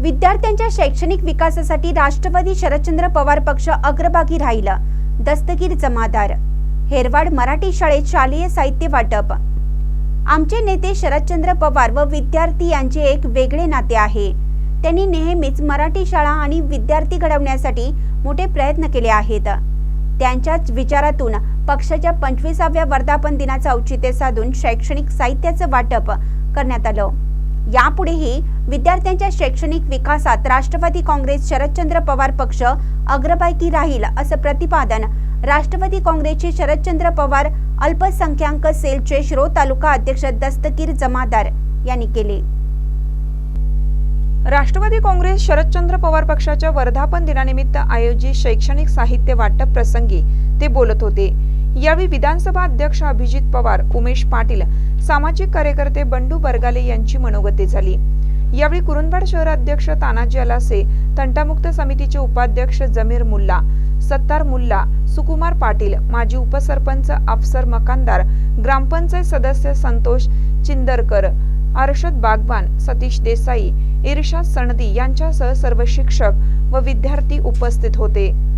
विद्यार्थ्यांच्या शैक्षणिक विकासासाठी राष्ट्रवादी शरदचंद्र पवार पक्ष अग्रभागी राहिला. दस्तगीर जमादार. हेरवाड मराठी शाळेत शालेय साहित्य वाटप. आमचे नेते शरदचंद्र पवार व विद्यार्थी यांचे एक वेगळे नाते आहे. त्यांनी नेहमीच मराठी शाळा आणि विद्यार्थी घडवण्यासाठी मोठे प्रयत्न केले आहेत. त्यांच्याच विचारातून पक्षाच्या पंचवीसाव्या वर्धापन दिनाचं औचित्य साधून शैक्षणिक साहित्याचं वाटप करण्यात आलं. यापुढेही विद्यार्थ्यांच्या शैक्षणिक विकासात राष्ट्रवादी काँग्रेस शरदचंद्र पवार पक्ष अग्रपैकी राहील असं प्रतिपादन राष्ट्रवादी काँग्रेसचे शरदचंद्र पवार अल्पसंख्याक सेलचे श्रो तालुका अध्यक्ष दस्तगीर जमादार यांनी केले. राष्ट्रवादी काँग्रेस शरदचंद्र पवार पक्षाच्या वर्धापन दिनानिमित्त आयोजित शैक्षणिक साहित्य वाटप प्रसंगी ते बोलत होते. यावेळी विधानसभा अध्यक्ष अभिजित पवार उमेश पाटील सामाजिक कार्यकर्ते बंडू बरगाले यांची मनोगती झाली. यावेळी कुरुंदवाड शहराध्यक्ष तानाजी अलासे तंटामुक्त समितीचे उपाध्यक्ष जमीर मुल्ला सत्तार मुल्ला सुकुमार पाटील माजी उपसरपंच अफसर मकानदार ग्रामपंचायत सदस्य संतोष चिंदरकर अर्षद बागवान सतीश देसाई इर्शाद सणदी यांच्यासह सर्व शिक्षक व विद्यार्थी उपस्थित होते.